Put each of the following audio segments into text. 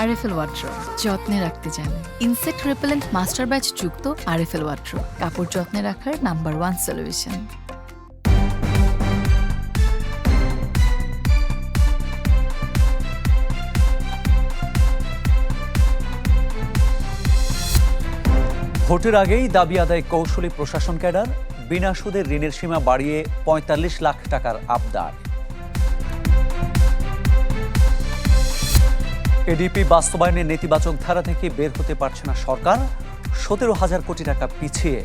RFL ওয়াট্রো যত্নে রাখতে জানে। ইনসেক্ট রিপেলেন্ট মাস্টার ব্যাচ যুক্ত আরএফএল ওয়াট্রো কাপড় যত্নে রাখার নাম্বার ওয়ান সলিউশন। ভোটের আগেই দাবি আদায় কৌশলী প্রশাসন ক্যাডার বিনা সুদের ঋণের সীমা বাড়িয়ে পঁয়তাল্লিশ লাখ টাকার আবদার। এডিপি বাস্তবায়নের নেতিবাচক ধারা থেকে বের হতে পারছে না সরকার। সতেরো হাজার কোটি টাকা পিছিয়ে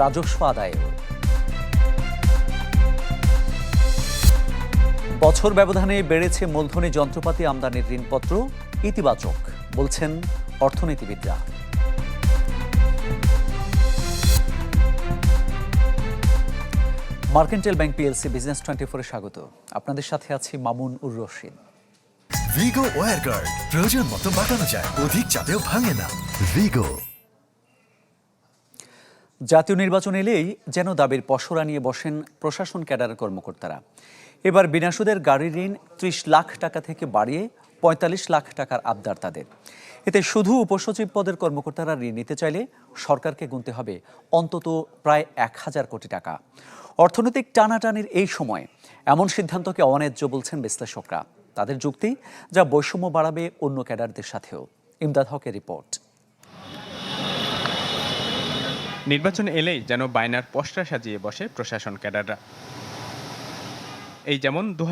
রাজস্ব আদায়েও বছর ব্যবধানে বেড়েছে মূলধনী যন্ত্রপাতি আমদানির ঋণপত্র, ইতিবাচক, বলছেন অর্থনীতিবিদরা। Mercantile bank PLC business twenty ফোরে স্বাগত। আপনাদের সাথে আছি Mamun ur Rashid. Vigo wire guard প্রয়োজন মতো বাঁকানো যায়, অধিক চাপেও ভাঙে না। ভিগো জাতীয় নির্বাচন এলেই যেন দাবির পসরা নিয়ে বসেন প্রশাসন ক্যাডারের কর্মকর্তারা। এবার বিনা সুদের গাড়ির ঋণ ত্রিশ লাখ টাকা থেকে বাড়িয়ে পঁয়তাল্লিশ লাখ টাকার আবদার তাদের। এতে শুধু উপসচিব পদের কর্মকর্তারা ঋণ নিতে চাইলে সরকারকে গুনতে হবে অন্তত প্রায় এক হাজার কোটি টাকা। অর্থনৈতিক টানাটানির এই সময় এমন সিদ্ধান্তকে অন্যায্য বলছেন বিশ্লেষকরা। তাদের যুক্তি, যা বৈষম্য বাড়াবে অন্য ক্যাডারদের সাথেও। ইমদাদ হকের রিপোর্ট। নির্বাচন এলেই যেন বায়নার পশরা সাজিয়ে বসে প্রশাসন ক্যাডাররা। এই যেমন দু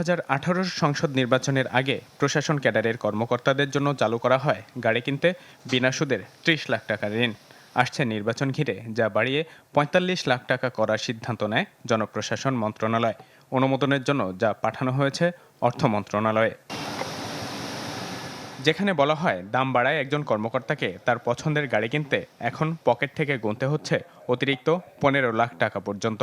সংসদ নির্বাচনের আগে প্রশাসন ক্যাডারের কর্মকর্তাদের জন্য চালু করা হয় গাড়ি কিনতে বিনা সুদের ত্রিশ লাখ টাকা ঋণ। আসছে নির্বাচন ঘিরে, যা বাড়িয়ে পঁয়তাল্লিশ লাখ টাকা করার সিদ্ধান্ত নেয় জনপ্রশাসন মন্ত্রণালয়। অনুমোদনের জন্য যা পাঠানো হয়েছে অর্থ মন্ত্রণালয়ে। যেখানে বলা হয়, দাম বাড়ায় একজন কর্মকর্তাকে তার পছন্দের গাড়ি কিনতে এখন পকেট থেকে গুনতে হচ্ছে অতিরিক্ত পনেরো লাখ টাকা পর্যন্ত।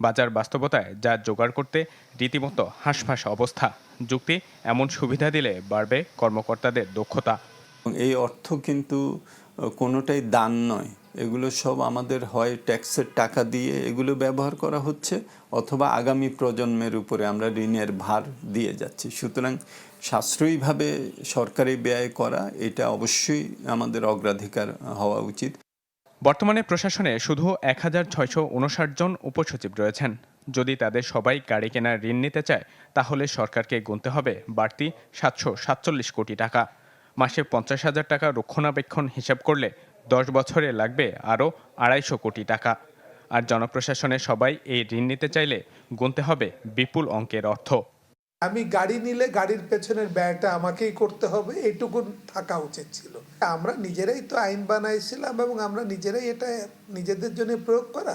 বাজার বাস্তবতায় যা জোগাড় করতে রীতিমতো হাঁসফাঁস অবস্থা। যুক্তি এমন সুবিধা দিলে বাড়বে কর্মকর্তাদের দক্ষতা। এই অর্থ কিন্তু কোনোটাই দান নয়। এগুলো সব আমাদের হয় ট্যাক্সের টাকা দিয়ে এগুলো ব্যবহার করা হচ্ছে, অথবা আগামী প্রজন্মের উপরে আমরা ঋণের ভার দিয়ে যাচ্ছি। সুতরাং সাশ্রয়ীভাবে সরকারি ব্যয় করা, এটা অবশ্যই আমাদের অগ্রাধিকার হওয়া উচিত। বর্তমানে প্রশাসনে শুধু এক হাজার ছয়শো উনষাট জন উপসচিব রয়েছেন। যদি তাদের সবাই গাড়ি কেনার ঋণ নিতে চায়, তাহলে সরকারকে গুনতে হবে বাড়তি সাতশো সাতচল্লিশ কোটি টাকা। মাসে পঞ্চাশ হাজার টাকা রক্ষণাবেক্ষণ হিসাব করলে দশ বছরে লাগবে আরও আড়াইশো কোটি টাকা। আর জনপ্রশাসনে সবাই এই ঋণ নিতে চাইলে গুনতে হবে বিপুল অঙ্কের অর্থ। আমি গাড়ি নিলে গাড়ির পেছনের ব্যয়টা আমাকেই করতে হবে এটুকু থাকা উচিত ছিল। আমরা নিজেরাই তো আইন বানাইছিলাম এবং আমরা নিজেরাই এটা নিজেদের জন্য প্রয়োগ করা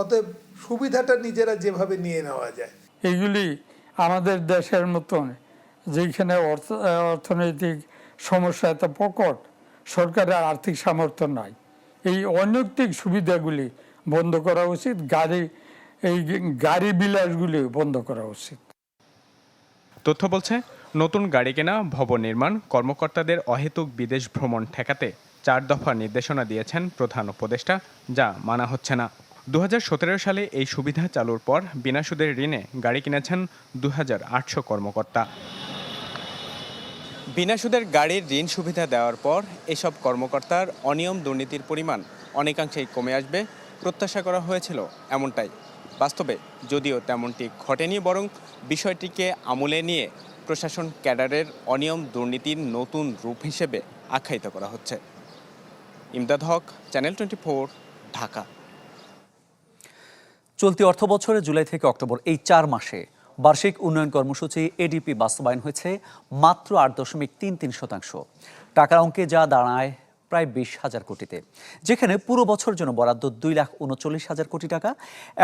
অতএব সুবিধাটা নিজেরা যেভাবে নিয়ে নেওয়া যায়। এগুলি আমাদের দেশের মতন যেখানে অর্থ অর্থনৈতিক সমস্যা এত প্রকট। সরকারের আর্থিক সামর্থ্য নয় এই অনৈতিক সুবিধাগুলি বন্ধ করা উচিত। গাড়ি, এই গাড়ি বিলাসগুলি বন্ধ করা উচিত। তথ্য বলছে, নতুন গাড়ি কেনা, ভবন নির্মাণ, কর্মকর্তাদের অহেতুক বিদেশ ভ্রমণ ঠেকাতে চার দফা নির্দেশনা দিয়েছেন প্রধান উপদেষ্টা, যা মানা হচ্ছে না। দু হাজার সতেরো সালে এই সুবিধা চালুর পর বিনা সুদের ঋণে গাড়ি কিনেছেন দু হাজার আটশো কর্মকর্তা। বিনা সুদের গাড়ির ঋণ সুবিধা দেওয়ার পর এসব কর্মকর্তার অনিয়ম দুর্নীতির পরিমাণ অনেকাংশেই কমে আসবে, প্রত্যাশা করা হয়েছিল এমনটাই। বাস্তবে যদিও তেমনটি ঘটেনি, বরং বিষয়টিকে আমলে নিয়ে প্রশাসন ক্যাডারের অনিয়ম দুর্নীতির নতুন রূপ হিসেবে আখ্যায়িত করা হচ্ছে। Imdad Haque, channel twenty four, Dhaka. চলতি অর্থ বছরে জুলাই থেকে অক্টোবর, এই চার মাসে বার্ষিক উন্নয়ন কর্মসূচি এডিপি বাস্তবায়ন হয়েছে মাত্র আট দশমিক তিন তিন শতাংশ। টাকার অঙ্কে যা দাঁড়ায় প্রায় বিশ হাজার কোটিতে। যেখানে পুরো বছর জন্য বরাদ্দ দুই লাখ উনচল্লিশ হাজার কোটি টাকা।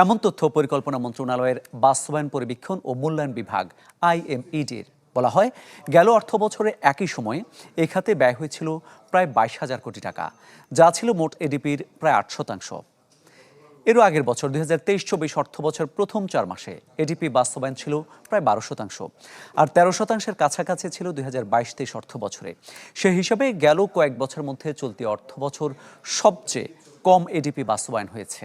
এমন তথ্য পরিকল্পনা মন্ত্রণালয়ের বাস্তবায়ন পরিবীক্ষণ ও মূল্যায়ন বিভাগ আইএমইডির বলা হয়। গেল অর্থ বছরে একই সময়ে এ খাতে ব্যয় হয়েছিল প্রায় বাইশ হাজার কোটি টাকা, যা ছিল মোট এডিপির প্রায় আট শতাংশ। এরও আগের বছর, দুই হাজার তেইশ, চব্বিশ অর্থ বছর প্রথম চার মাসে এডিপি বাস্তবায়ন ছিল প্রায় বারো শতাংশ। আর তেরো শতাংশের কাছাকাছি ছিল দুই হাজার বাইশ, তেইশ অর্থ বছরে। সে হিসাবে গেল কয়েক বছর মধ্যে চলতি অর্থ বছর সবচেয়ে কম এডিপি বাস্তবায়ন হয়েছে।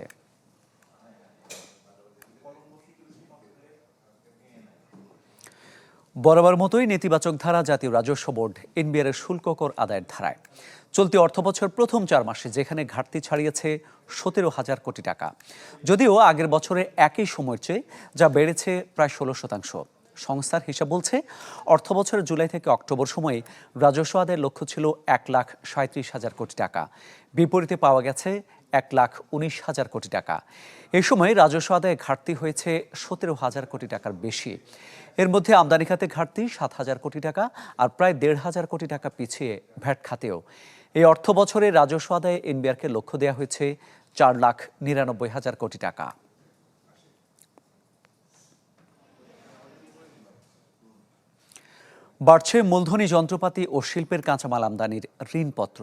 বরাবর মতোই নেতিবাচক ধারা জাতীয় রাজস্ব বোর্ড এনবিআর এর শুল্ক কর আদায়ের ধারায়। চলতি অর্থবছর প্রথম চার মাসে যেখানে ঘাটতি ছাড়িয়েছে সতেরো হাজার কোটি টাকা। যদিও আগের বছরে একই সময়ের চেয়ে যা বেড়েছে প্রায় ষোলো শতাংশ। সংস্থার হিসাব বলছে, অর্থবছরের জুলাই থেকে অক্টোবর সময়ে রাজস্ব আদায়ের লক্ষ্য ছিল এক লাখ সাঁত্রিশ হাজার কোটি টাকা। বিপরীতে পাওয়া গেছে এক লাখ উনিশ হাজার কোটি টাকা। এ সময় রাজস্ব আদায়ে ঘাটতি হয়েছে সতেরো হাজার কোটি টাকার বেশি। এর মধ্যে আমদানি খাতে ঘাটতি সাত হাজার কোটি টাকা আর প্রায় দেড় হাজার কোটি টাকা পিছিয়ে ভ্যাট খাতেও। এই অর্থ বছরে রাজস্ব আদায়ে এনবিআরকে লক্ষ্য দেওয়া হয়েছে চার লাখ নিরানব্বই হাজার কোটি টাকা। বাড়ছে মূলধনী যন্ত্রপাতি ও শিল্পের কাঁচামাল আমদানির ঋণপত্র।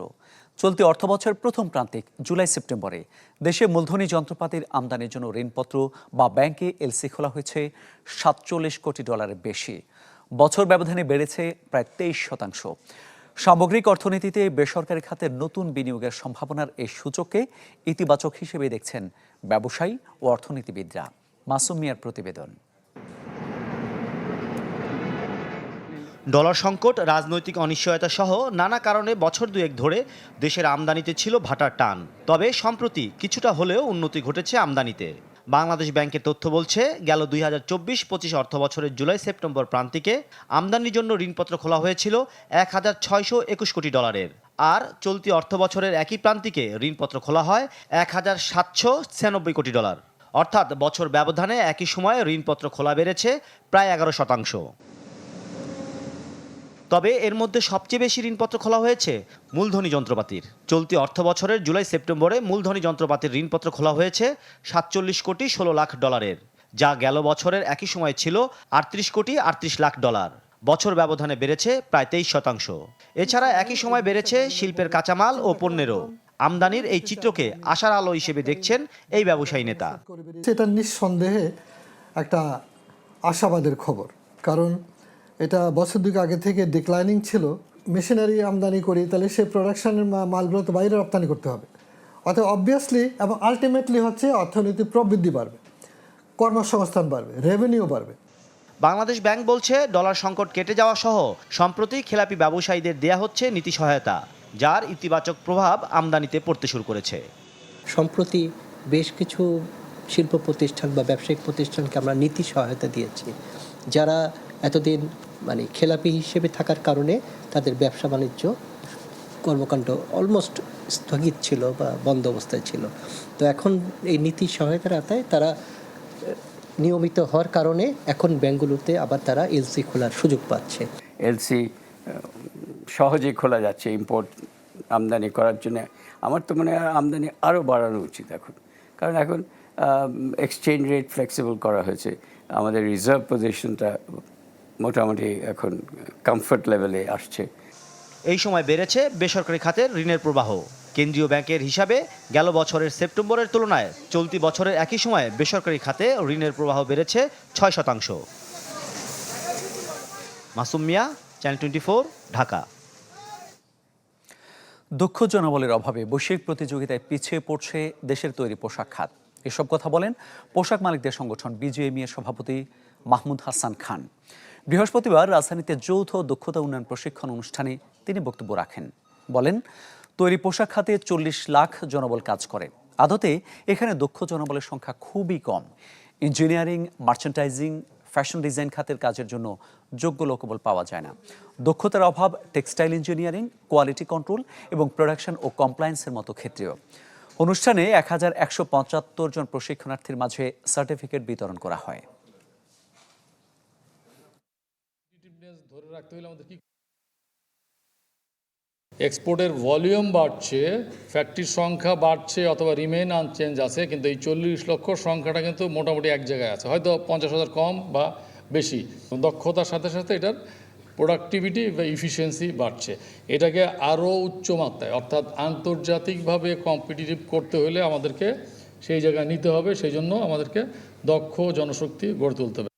চলতি অর্থবছর প্রথম প্রান্তিক জুলাই সেপ্টেম্বরে দেশে মূলধনী যন্ত্রপাতির আমদানির জন্য ঋণপত্র বা ব্যাংকে এলসি খোলা হয়েছে সাতচল্লিশ কোটি ডলারের বেশি। বছর ব্যবধানে বেড়েছে প্রায় তেইশ শতাংশ। সামগ্রিক অর্থনীতিতে বেসরকারি খাতের নতুন বিনিয়োগের সম্ভাবনার এই সূচককে ইতিবাচক হিসেবে দেখছেন ব্যবসায়ী ও অর্থনীতিবিদরা। মাসুম মিয়ার প্রতিবেদন। ডলার সংকট, রাজনৈতিক অনিশ্চয়তা সহ নানা কারণে বছর দুয়েক ধরে দেশের আমদানিতে ছিল ভাটার টান। তবে সম্প্রতি কিছুটা হলেও উন্নতি ঘটেছে আমদানিতে। বাংলাদেশ ব্যাংকের তথ্য বলছে, গেল দুই হাজার চব্বিশ পঁচিশ অর্থ বছরের জুলাই সেপ্টেম্বর প্রান্তিকে আমদানির জন্য ঋণপত্র খোলা হয়েছিল এক হাজার ছয়শো একুশ কোটি ডলারের। আর চলতি অর্থ বছরের একই প্রান্তিকে ঋণপত্র খোলা হয় এক হাজার সাতশো ছিয়ানব্বই কোটি ডলার। অর্থাৎ বছর ব্যবধানে একই সময়ে ঋণপত্র খোলা বেড়েছে প্রায় এগারো শতাংশ। তবে এর মধ্যে সবচেয়ে বেশি ঋণপত্র খোলা হয়েছে মূলধনী যন্ত্রপাতির। চলতি অর্থ বছরের জুলাই সেপ্টেম্বরে মূলধনী যন্ত্রপাতির ঋণপত্র খোলা হয়েছে সাতচল্লিশ কোটি ষোলো লাখ ডলারের, যা গেল বছরের একই সময় ছিল আটত্রিশ কোটি আটত্রিশ লাখ ডলার। বছর ব্যবধানে বেড়েছে প্রায় তেইশ শতাংশ। এছাড়া একই সময় বেড়েছে শিল্পের কাঁচামাল ও পণ্যেরও। আমদানির এই চিত্রকে আশার আলো হিসেবে দেখছেন এই ব্যবসায়ী নেতা। সেটা নিঃসন্দেহে একটা আশাবাদের খবর, কারণ এটা বছর দুই আগে থেকে ডিক্লাইনিং ছিল। মেশিনারি আমদানি করি তাহলে সেই প্রোডাকশনের মালগুলো তো বাইরে রপ্তানি করতে হবে। অর্থাৎ অবভিয়াসলি এবং আলটিমেটলি হচ্ছে অর্থনীতি প্রবৃদ্ধি বাড়বে কর্মসংস্থান বাড়বে রেভিনিউ বাড়বে। বাংলাদেশ ব্যাংক বলছে ডলার সংকট কেটে যাওয়া সহ সম্প্রতি খেলাপি ব্যবসায়ীদের দেয়া হচ্ছে নীতি সহায়তা যার ইতিবাচক প্রভাব আমদানিতে পড়তে শুরু করেছে। সম্প্রতি বেশ কিছু শিল্প প্রতিষ্ঠান বা ব্যবসায়িক প্রতিষ্ঠানকে আমরা নীতি সহায়তা দিয়েছি যারা এতদিন মানে খেলাপি হিসেবে থাকার কারণে তাদের ব্যবসা বাণিজ্য কর্মকাণ্ড অলমোস্ট স্থগিত ছিল বা বন্ধ অবস্থায় ছিল। তো এখন এই নীতি সহায়তার আওতায় তারা নিয়মিত হওয়ার কারণে এখন ব্যাঙ্কগুলোতে আবার তারা এলসি খোলার সুযোগ পাচ্ছে। এলসি সহজেই খোলা যাচ্ছে ইম্পোর্ট আমদানি করার জন্য। আমার তো মনে হয় আমদানি আরও বাড়ানো উচিত এখন। কারণ এখন এক্সচেঞ্জ রেট ফ্লেক্সিবল করা হয়েছে। আমাদের রিজার্ভ পজিশনটা মোটামুটি এখন কমফর্ট লেভেলে আসছে। এই সময় বেড়েছে বেসরকারি খাতের ঋণের প্রবাহ। কেন্দ্রীয় ব্যাংকের হিসাবে গেল বছরের সেপ্টেম্বরের তুলনায় চলতি বছরের একই সময়ে বেসরকারি খাতে ঋণের প্রবাহ বেড়েছে ছয় শতাংশ। Masum Mia channel twenty four Dhaka. দক্ষ জনবলের অভাবে বৈশ্বিক প্রতিযোগিতায় পিছিয়ে পড়ছে দেশের তৈরি পোশাক খাত। এসব কথা বলেন পোশাক মালিকদের সংগঠন বিজিএমই এর সভাপতি মাহমুদ হাসান খান। বৃহস্পতিবার রাজধানীতে যৌথ দক্ষতা উন্নয়ন প্রশিক্ষণ অনুষ্ঠানে তিনি বক্তব্য রাখেন। বলেন, তৈরি পোশাক খাতে চল্লিশ লাখ জনবল কাজ করে। আদতে এখানে দক্ষ জনবলের সংখ্যা খুবই কম। ইঞ্জিনিয়ারিং, মার্চেন্টাইজিং, ফ্যাশন ডিজাইন খাতের কাজের জন্য যোগ্য লোকবল পাওয়া যায় না। দক্ষতার অভাব টেক্সটাইল ইঞ্জিনিয়ারিং, কোয়ালিটি কন্ট্রোল এবং প্রোডাকশন ও কমপ্লায়েন্সের মতো ক্ষেত্রেও। অনুষ্ঠানে এক হাজার একশো পঁচাত্তর জন প্রশিক্ষণার্থীর মাঝে সার্টিফিকেট বিতরণ করা হয়। এক্সপোর্টের ভলিউম বাড়ছে, ফ্যাক্টরির সংখ্যা বাড়ছে অথবা রিমেইন আনচেঞ্জ আছে, কিন্তু এই চল্লিশ লক্ষ সংখ্যাটা কিন্তু মোটামুটি এক জায়গায় আছে। হয়তো পঞ্চাশ হাজার কম বা বেশি। দক্ষতার সাথে সাথে এটার প্রোডাক্টিভিটি বা ইফিসিয়েন্সি বাড়ছে। এটাকে আরও উচ্চ মাত্রায়, অর্থাৎ আন্তর্জাতিকভাবে কম্পিটিটিভ করতে হলে আমাদেরকে সেই জায়গায় নিতে হবে, সেই জন্য আমাদেরকে দক্ষ জনশক্তি গড়ে তুলতে হবে।